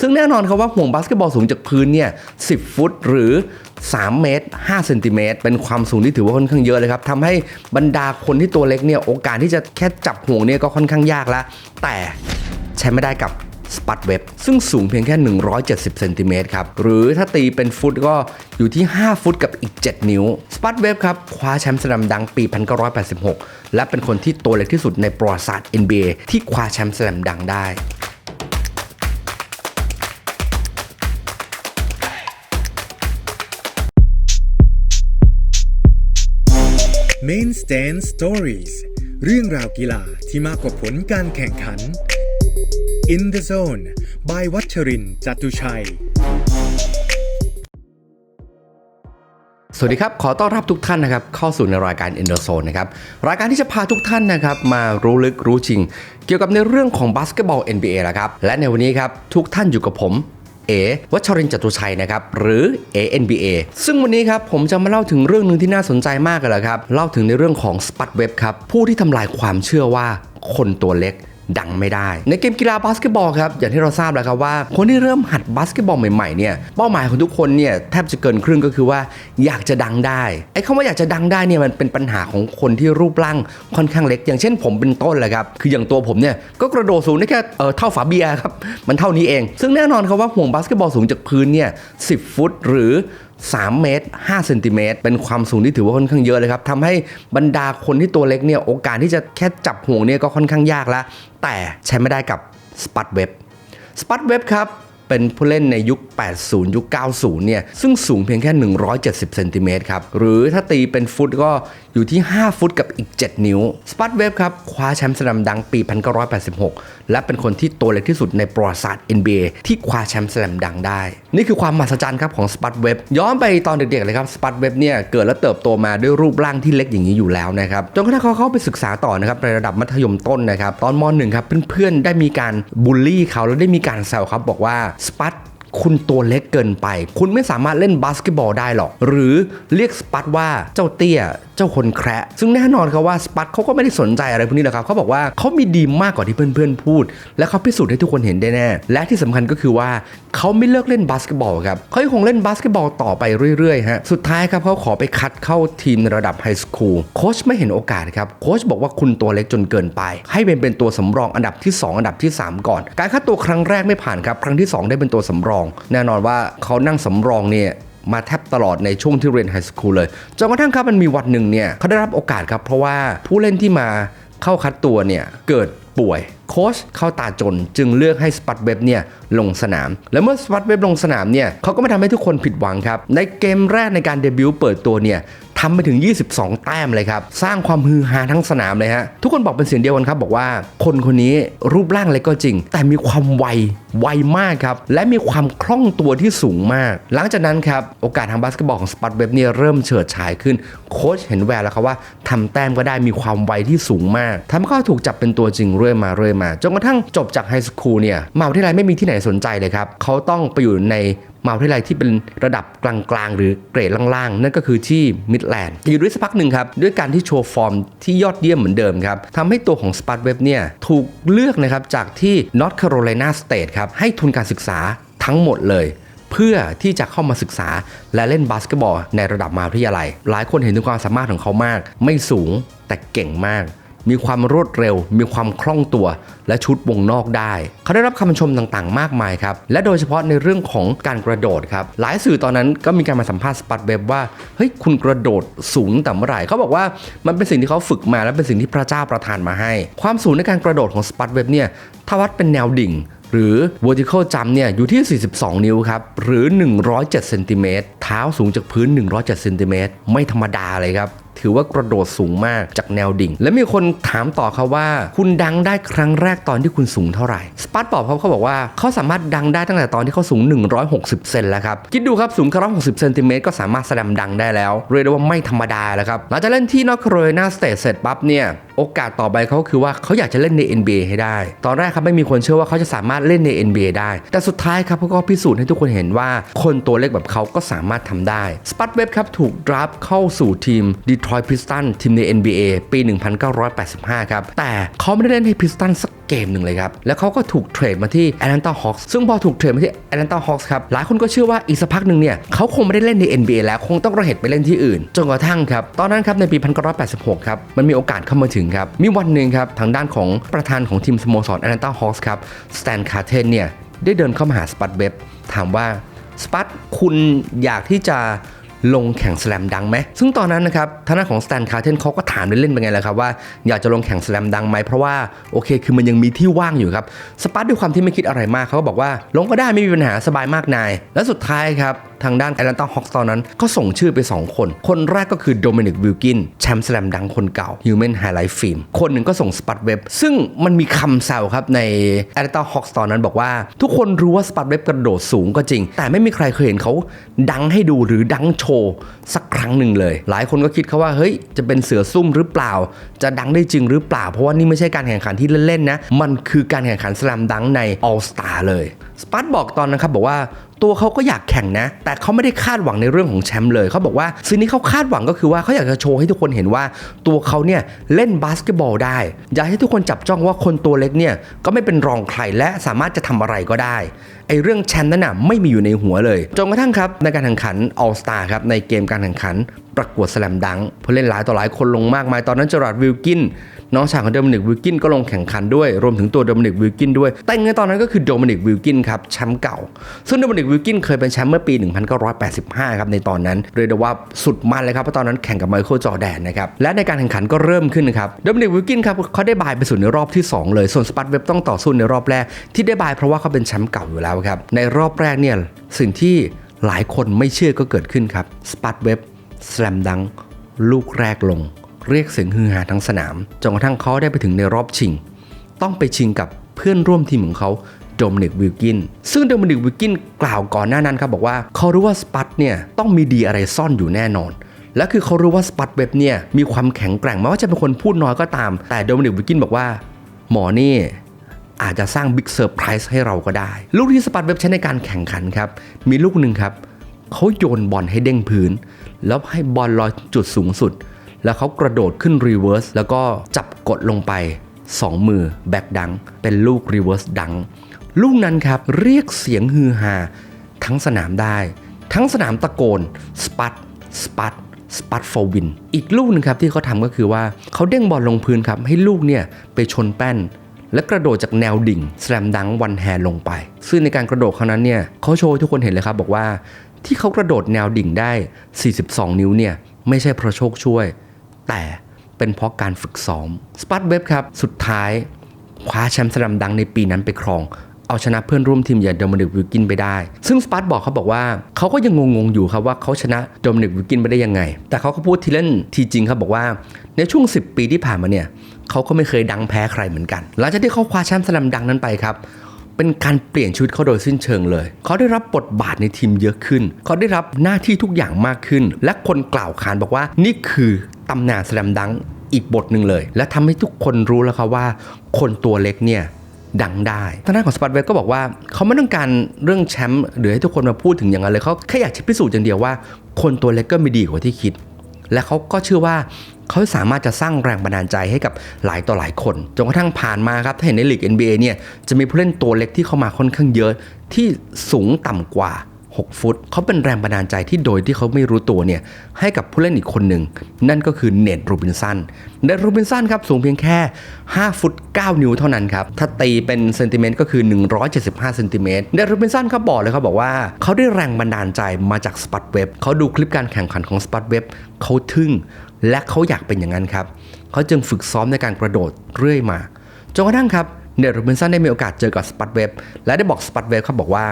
ซึ่งแน่นอนครับว่าห่วงบาสเกตบอลสูงจากพื้นเนี่ย 10 ฟุตหรือ 3 เมตร5เซนติเมตรเป็นความสูงที่ถือว่าค่อนข้างเยอะเลยครับทำให้บรรดาคนที่ตัวเล็กเนี่ย โอกาสที่จะแค่จับห่วงเนี่ยก็ค่อนข้างยากแล้ว แต่ใช้ไม่ได้กับสปัตเว็บซึ่งสูงเพียงแค่ 170 เซนติเมตรครับ หรือถ้าตีเป็นฟุตก็อยู่ที่ 5 ฟุตกับอีก 7 นิ้วสปัตเว็บครับ คว้าแชมป์สแลมดังปี 1986 และเป็นคนที่ตัวเล็กที่สุดในประวัติศาสตร์ NBA ที่คว้าแชมป์สแลมดังได้ Main Stand Stories เรื่องราวกีฬาที่มากกว่าผลการแข่งขัน In the Zone by วัชรินทร์จตุชัย สวัสดีครับ ขอต้อนรับทุกท่านนะครับ เข้าสู่ในรายการ In the Zone นะครับ รายการที่จะพาทุกท่านนะครับ มารู้ลึกรู้จริง เกี่ยวกับในเรื่องของบาสเกตบอล NBA ละครับ และในวันนี้ครับ ทุกท่านอยู่กับผม เอวัชรินจตุชัยนะครับหรือ ANBA ซึ่งวันนี้ครับผมจะมาเล่าถึงเรื่องหนึ่งที่น่าสนใจมากเลยละครับเล่าถึงในเรื่องของสปัตเว็บครับผู้ที่ทำลายความเชื่อว่าคนตัวเล็ก ดังไม่ได้ ในเกมกีฬาบาสเกตบอลครับอย่างที่เราทราบแล้วครับว่า คนที่เริ่มหัดบาสเกตบอลใหม่ๆเนี่ยเป้าหมายของทุกคนเนี่ยแทบจะเกินครึ่งก็คือว่าอยากจะดังได้ไอ้คำว่าอยากจะดังได้เนี่ยมันเป็นปัญหาของคนที่รูปร่างค่อนข้างเล็ก อย่างเช่นผมเป็นต้นแหละครับคืออย่างตัวผมเนี่ยก็กระโดดสูงได้แค่เออเท่าฝาเบียร์ครับมันเท่านี้เอง ซึ่งแน่นอนครับว่าห่วงบาสเกตบอลสูงจากพื้นเนี่ย10 ฟุตหรือ 3 เมตร5เซนติเมตรเป็นความสูงที่ถือว่าค่อนข้างเยอะเลยครับทำให้บรรดาคนที่ตัวเล็กเนี่ยโอกาสที่จะแค่จับห่วงเนี่ยก็ค่อนข้างยากแล้ว แต่ใช้ไม่ได้กับสปัตเว็บสปัตเว็บครับ เป็นผู้เล่นในยุค 80 ยุค 90 เนี่ย ซึ่งสูงเพียงแค่ 170 เซนติเมตรครับ หรือถ้าตีเป็นฟุตก็อยู่ที่ 5 ฟุตกับอีก 7 นิ้ว สปัตเว็บครับ คว้าแชมป์สแลมดังปี 1986 และเป็นคนที่ตัวเล็กที่สุดในประวัติศาสตร์ NBA ที่คว้าแชมป์สแลมดังได้ นี่คือความมหัศจรรย์ครับของสปัตเว็บย้อนไปตอนเด็กๆเลยครับสปัตเว็บเนี่ยเกิดและเติบโตมาด้วยรูปร่างที่เล็กอย่างนี้อยู่แล้วนะครับจนกระทั่งเขาเข้าไปศึกษาต่อนะครับในระดับมัธยมต้นนะครับตอนม .1 ครับเพื่อนๆได้มีการบูลลี่เขาแล้วได้มีการแซวครับบอกว่าสปัตคุณตัวเล็กเกินไป คุณไม่สามารถเล่นบาสเกตบอลได้หรอก หรือเรียกสปัตว่าเจ้าเตี้ย เจ้าคนแคระซึ่งแน่นอนครับว่าสปัตเขาก็ไม่ได้สนใจอะไรพวกนี้หรอกครับเขาบอกว่าเขามีดีมากกว่าที่เพื่อนๆพูด และเขาพิสูจน์ให้ทุกคนเห็นได้แน่ และที่สำคัญก็คือว่าเขาไม่เลิกเล่นบาสเกตบอลครับเขายังคงเล่นบาสเกตบอลต่อไปเรื่อยๆฮะสุดท้ายครับเขาขอไปคัดเข้าทีมระดับไฮสคูลโค้ชไม่เห็นโอกาสครับโค้ชบอกว่าคุณตัวเล็กจนเกินไป ให้เป็นเป็นตัวสำรองอันดับที่ 2 อันดับที่ 3 ก่อน การคัดตัวครั้งแรกไม่ผ่านครับครั้งที่ 2 ได้เป็นตัวสำรอง แน่นอนว่าเขานั่งสำรองเนี่ย มาแทบตลอดในช่วงที่เรียนไฮสคูลเลยจนกระทั่งครับมันมีวันหนึ่งเนี่ยเขาได้รับโอกาสครับ เพราะว่าผู้เล่นที่มาเข้าคัดตัวเนี่ยเกิดป่วยโค้ชเข้าตาจนจึงเลือกให้สปัตเว็บเนี่ยลงสนาม และเมื่อสปัตเว็บลงสนามเนี่ยเขาก็ไม่ทำให้ทุกคนผิดหวังครับ ในเกมแรกในการเดบิวต์เปิดตัวเนี่ย ทำไปถึง 22 แต้มเลยครับ สร้างความฮือฮาทั้งสนามเลยฮะ ทุกคนบอกเป็นเสียงเดียวกันครับบอกว่าคนคนนี้รูปร่างเล็กก็จริง แต่มีความไวไวมากครับ และมีความคล่องตัวที่สูงมาก หลังจากนั้นครับ โอกาสทางบาสเกตบอลของสปัตเว็บเนี่ยเริ่มเฉิดฉายขึ้น โค้ชเห็นแววแล้วครับว่าทำแต้มก็ได้มีความไวที่สูงมากทำให้เขาถูกจับเป็นตัวจริงเรื่อยมาเรื่อยมาจนกระทั่งจบจากไฮสคูลเนี่ยมหาวิทยาลัยไม่มีที่ไหนสนใจเลยครับเขาต้องไปอยู่ใน มหาวิทยาลัยที่เป็นระดับกลางๆ หรือเกรดล่างๆ นั่นก็คือที่มิดแลนด์อยู่ด้วยสักพักหนึ่งครับด้วยการที่โชว์ฟอร์มที่ยอดเยี่ยมเหมือนเดิมครับทำให้ตัวของสปัตเว็บเนี่ยถูกเลือกนะครับจากที่ North Carolina State ครับให้ทุนการศึกษาทั้งหมดเลยเพื่อที่จะเข้ามาศึกษาและเล่นบาสเกตบอลในระดับมหาวิทยาลัย หลายคนเห็นถึงความสามารถของเขามาก ไม่สูงแต่เก่งมาก มีความรวดเร็ว มีความคล่องตัว และชุดวงนอกได้ เขาได้รับคำชมต่างๆ มากมายครับ และโดยเฉพาะในเรื่องของการกระโดดครับ หลายสื่อตอนนั้นก็มีการมาสัมภาษณ์สปัตเว็บว่า เฮ้ย คุณกระโดดสูงแต่เมื่อไหร่ เขาบอกว่ามันเป็นสิ่งที่เขาฝึกมาและเป็นสิ่งที่พระเจ้าประทานมาให้ ความสูงในการกระโดดของสปัตเว็บเนี่ยถ้าวัดเป็นแนวดิ่ง หรือ vertical jump เนี่ยอยู่ที่ 42 นิ้วครับ หรือ 107เซนติเมตรเท้าสูงจากพื้น 107เซนติเมตรไม่ธรรมดาเลยครับถือว่ากระโดดสูงมากจากแนวดิ่ง และมีคนถามต่อเขาว่า คุณดังได้ครั้งแรกตอนที่คุณสูงเท่าไหร่ สปัตตอบเขาเขาบอกว่าเขาสามารถดังได้ตั้งแต่ตอนที่เขาสูง 160 เซนแล้วครับ คิดดูครับสูงแค่160เซนติเมตรก็สามารถแสดงดังได้แล้ว เรียกได้ว่าไม่ธรรมดาแล้วครับหลังจากเล่นที่นอร์ทแคโรไลนาสเตทเสร็จปั๊บเนี่ยโอกาสต่อไปเขาคือว่าเขาอยากจะเล่นใน NBA ให้ได้ ตอนแรกครับไม่มีคนเชื่อว่าเขาจะสามารถเล่นใน NBA ได้ แต่สุดท้ายครับเขาก็พิสูจน์ให้ทุกคนเห็นว่า คนตัวเล็กแบบเขาก็สามารถทำได้สปัตเว็บครับถูกดรับเข้าสู่ทีม Detroit Pistons ทีมใน NBA ปี 1985 ครับ แต่เขาไม่ได้เล่นให้ Pistons สัก เกมหนึ่งเลยครับ แล้วเขาก็ถูกเทรดมาที่ Atlanta Hawks ซึ่งพอถูกเทรดมาที่ Atlanta Hawks ครับ หลายคนก็เชื่อว่าอีกสักพักหนึ่งเนี่ยเขาคงไม่ได้เล่นใน NBA แล้วคงต้องระเหตุไปเล่นที่อื่น จนกระทั่งครับ ตอนนั้นครับในปี 1986 ครับ มันมีโอกาสเข้ามาถึงครับ มีวันหนึ่งครับทางด้านของประธานของทีมสโมสร Atlanta Hawks ครับสแตนคาร์เทนเนี่ยได้เดินเข้ามาหาสปัตเว็บถามว่าสปัตคุณอยากที่จะ ลงแข่งสแลมดังไหมซึ่งตอนนั้นนะครับทางด้านของสแตนคาร์เทนเขาก็ถามเล่นๆไปไงแหละครับว่าอยากจะลงแข่งสแลมดังไหมเพราะว่าโอเคคือมันยังมีที่ว่างอยู่ครับสปัตด้วยความที่ไม่คิดอะไรมากเขาก็บอกว่าลงก็ได้ไม่มีปัญหาสบายมากนาย และสุดท้ายครับทางด้านแอตแลนตาฮอ k ส์ตอนนั้นก็ส่งชื่อไป 2 คน คนแรกก็คือโดมินิกวิลกินแชมป์สแลมดังคนเก่า Human Highlight Film คนหนึ่งก็ส่งสปัตเว็บซึ่งมันมีคำแซวครับในแอตแลนตาฮอ k ส์ตอนนั้นบอกว่า ทุกคนรู้ว่าสปัตเว็บกระโดดสูงก็จริง แต่ไม่มีใครเคยเห็นเขาดังให้ดูหรือดังโชว์สักครั้งหนึ่งเลย หลายคนก็คิดเขาว่าเฮ้ยจะเป็นเสือซุ่มหรือเปล่า จะดังได้จริงหรือเปล่า เพราะว่านี่ไม่ใช่การแข่งขันที่เล่นๆนะมันคือการแข่งขันสแลมดังใน All Star เลยสปัตบอกตอนนั้นครับบอกว่า ตัวเขาก็อยากแข่งนะ แต่เขาไม่ได้คาดหวังในเรื่องของแชมป์เลย เขาบอกว่าสิ่งที่เขาคาดหวังก็คือว่าเขาอยากจะโชว์ให้ทุกคนเห็นว่า ตัวเขาเนี่ยเล่นบาสเกตบอลได้ อยากให้ทุกคนจับจ้องว่าคนตัวเล็กเนี่ยก็ไม่เป็นรองใครและสามารถจะทำอะไรก็ได้ไอเรื่องแชมป์นั้นน่ะไม่มีอยู่ในหัวเลย จนกระทั่งครับในการแข่งขัน All Star ครับในเกมการแข่งขัน ประกวดสแลมดังผู้เล่นหลายต่อหลายคนลงมากมายตอนนั้นจอร์ดวิลกิน น้องชายของโดมินิกวิลกินก็ลงแข่งขันด้วย รวมถึงตัวโดมินิกวิลกินด้วย แต่ในตอนนั้นก็คือโดมินิกวิลกินครับแชมป์เก่า ซึ่งโดมินิกวิลกินเคยเป็นแชมป์เมื่อปี 1985 ครับในตอนนั้นเรียกได้ว่าสุดมันเลยครับเพราะตอนนั้นแข่งกับไมเคิลจอแดนนะครับและในการแข่งขันก็เริ่มขึ้นนะครับโดมินิกวิลกินครับเขาได้บายไปสู่ในรอบที่ 2 เลยส่วนสปัตเว็บต้องต่อสู้ในรอบแรกที่ได้บายเพราะว่าเขาเป็นแชมป์เก่าอยู่แล้วครับในรอบแรกเนี่ยสิ่งที่หลายคนไม่เชื่อก็เกิดขึ้นครับสปัตเว็บสแลมดังลูกแรกลง เรียกเสียงฮือฮาทั้งสนามจนกระทั่งเขาได้ไปถึงในรอบชิง ต้องไปชิงกับเพื่อนร่วมทีมของเขาโดมินิกวิลกิน ซึ่งโดมินิกวิลกินกล่าวก่อนหน้านั้นครับบอกว่าเขารู้ว่าสปัตเนี่ยต้องมีดีอะไรซ่อนอยู่แน่นอน และคือเขารู้ว่าสปัตเว็บเนี่ยมีความแข็งแกร่งแม้ว่าจะเป็นคนพูดน้อยก็ตาม แต่โดมินิกวิลกินบอกว่า หมอนี่อาจจะสร้างบิ๊กเซอร์ไพรส์ให้เราก็ได้ ลูกที่สปัตเว็บใช้ในการแข่งขันครับ มีลูกหนึ่งครับเขาโยนบอลให้เด้งพื้น แล้วให้บอลลอยจุดสูงสุด แล้วเขากระโดดขึ้นรีเวิร์สแล้วก็จับกดลงไป 2 มือแบ็กดัง เป็นลูกรีเวิร์สดัง ลูกนั้นครับเรียกเสียงฮือฮาทั้งสนามได้ ทั้งสนามตะโกนสปัตสปัตสปัตฟอร์วิน อีกลูกนึงครับที่เขาทำก็คือว่าเขาเด้งบอลลงพื้นครับ ให้ลูกเนี่ยไปชนแป้น และกระโดดจากแนวดิ่งสแลมดังวันแฮนลงไป ซึ่งในการกระโดดครั้งนั้นเนี่ยเขาโชว์ให้ทุกคนเห็นเลยครับบอกว่า ที่เขากระโดดแนวดิ่งได้ 42 นิ้วเนี่ยไม่ใช่เพราะโชคช่วย แต่เป็นเพราะการฝึกซ้อมสปัตเว็บครับ สุดท้ายคว้าแชมป์สแลมดังในปีนั้นไปครอง เอาชนะเพื่อนร่วมทีมอย่างโดมินิกวิลกินไปได้ ซึ่งสปัตบอกเขาบอกว่าเขาก็ยังงงๆอยู่ครับว่าเขาชนะโดมินิกวิลกินไปได้ยังไง แต่เขาก็พูดทีเล่นทีจริงครับบอกว่าในช่วง 10 ปีที่ผ่านมาเนี่ยเขาก็ไม่เคยดังแพ้ใครเหมือนกัน หลังจากที่เขาคว้าแชมป์สแลมดังนั้นไปครับเป็นการเปลี่ยนชีวิตเขาโดยสิ้นเชิงเลย เขาได้รับบทบาทในทีมเยอะขึ้น เขาได้รับหน้าที่ทุกอย่างมากขึ้น และคนกล่าวขานบอกว่านี่คือ ตำนานสแลมดังอีกบทหนึ่งเลย และทำให้ทุกคนรู้แล้วครับว่า คนตัวเล็กเนี่ยดังได้ทางด้านของสปัตเวก็บอกว่าเขาไม่ต้องการเรื่องแชมป์หรือให้ทุกคนมาพูดถึงอย่างนั้นเลยเขาแค่อยากพิสูจน์อย่างเดียวว่า คนตัวเล็กก็มีดีกว่าที่คิด และเขาก็เชื่อว่าเขาสามารถจะสร้างแรงบันดาลใจให้กับหลายต่อหลายคน จนกระทั่งผ่านมาครับถ้าเห็นในลีก NBA เนี่ยจะมีผู้เล่นตัวเล็กที่เข้ามาค่อนข้างเยอะที่สูงต่ำกว่า 6 ฟุต เขาเป็นแรงบันดาลใจที่โดยที่เขาไม่รู้ตัวเนี่ยให้กับผู้เล่นอีกคนหนึ่ง นั่นก็คือเนทโรบินสันเนทโรบินสันครับสูงเพียงแค่ 5 ฟุต 9 นิ้วเท่านั้นครับ ถ้าตีเป็นเซนติเมตรก็คือ 175เซนติเมตรเนทโรบินสันเขาบอกเลยเขาบอกว่า เขาได้แรงบันดาลใจมาจากสปัตเว็บเขาดูคลิปการแข่งขันของสปัตเว็บเขาทึ่ง และเขาอยากเป็นอย่างนั้นครับเขาจึงฝึกซ้อมในการกระโดดเรื่อยมาจนกระทั่งครับเนทโรบินสันได้มีโอกาสเจอกับสปัตเว็บและได้บอกสปัตเว็บเขาบอกว่า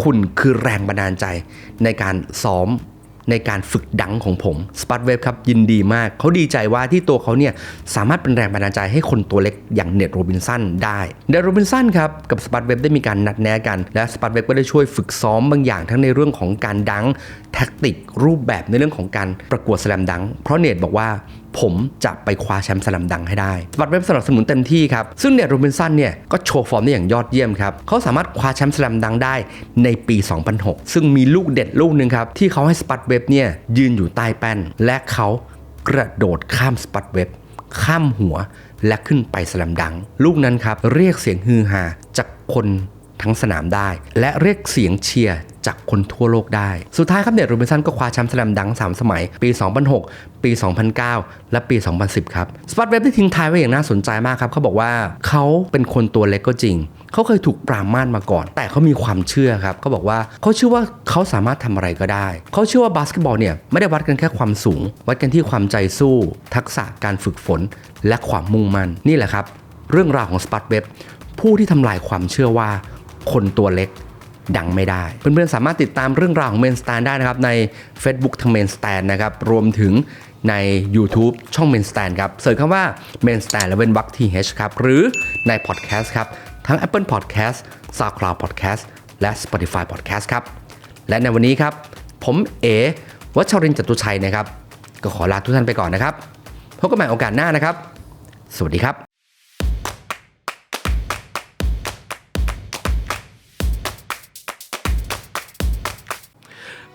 คุณคือแรงบันดาลใจในการซ้อมในการฝึกดังของผมสปัตเว็บครับยินดีมาก เขาดีใจว่าที่ตัวเขาเนี่ยสามารถเป็นแรงบันดาลใจให้คนตัวเล็กอย่างเนทโรบินสันได้เนทโรบินสันครับกับสปัตเว็บได้มีการนัดแนะกัน และสปัตเว็บก็ได้ช่วยฝึกซ้อมบางอย่างทั้งในเรื่องของการดังแท็กติกรูปแบบในเรื่องของการประกวดสแลมดัง เพราะเนทบอกว่าผมจะไปคว้าแชมป์สลัมดังให้ได้สปัตเว็บสนับสนุนเต็มที่ครับ ซึ่งเนี่ยโรบินสันเนี่ยก็โชว์ฟอร์มได้อย่างยอดเยี่ยมครับ เขาสามารถคว้าแชมป์สลัมดังได้ในปี 2006 ซึ่งมีลูกเด็ดลูกหนึ่งครับ ที่เขาให้สปัตเว็บเนี่ยยืนอยู่ใต้แป้น และเขากระโดดข้ามสปัตเว็บข้ามหัวและขึ้นไปสแลมดัง ลูกนั้นครับเรียกเสียงฮือฮาจากคนทั้งสนามได้ และเรียกเสียงเชียร์ จากคนทั่วโลกได้ สุดท้ายครับเนตโรบินสันก็คว้าแชมป์สแลมดัง 3 สมัย ปี 2006 ปี 2009 และปี 2010 ครับ สปอตเว็บได้ทิ้งท้ายไว้อย่างน่าสนใจมากครับ เขาบอกว่าเขาเป็นคนตัวเล็กก็จริง เขาเคยถูกปรามาสมาก่อน แต่เขามีความเชื่อครับเขาบอกว่าเขาเชื่อว่าเขาสามารถทำอะไรก็ได้ เขาเชื่อว่าบาสเกตบอลเนี่ยไม่ได้วัดกันแค่ความสูง วัดกันที่ความใจสู้ ทักษะการฝึกฝน และความมุ่งมั่นนี่แหละครับ เรื่องราวของสปอตเว็บผู้ที่ทำลายความเชื่อว่าคนตัวเล็ก ดังไม่ได้ เพื่อนๆสามารถติดตามเรื่องราวของเมนสแตนได้นะครับ ใน Facebook ทางเมนสแตนนะครับ รวมถึงใน YouTube ช่องเมนสแตนครับเสิร์ชคำว่าเมนสแตนและเว้นวรรคทีเครับ หรือใน Podcast ครับ ทั้ง Apple Podcast SoundCloud Podcast และ Spotify Podcast ครับ และในวันนี้ครับ ผมเอวัชรินจตุชัยนะครับ ก็ขอลาทุกท่านไปก่อนนะครับพบกันใหม่โอกาสหน้านะครับ สวัสดีครับ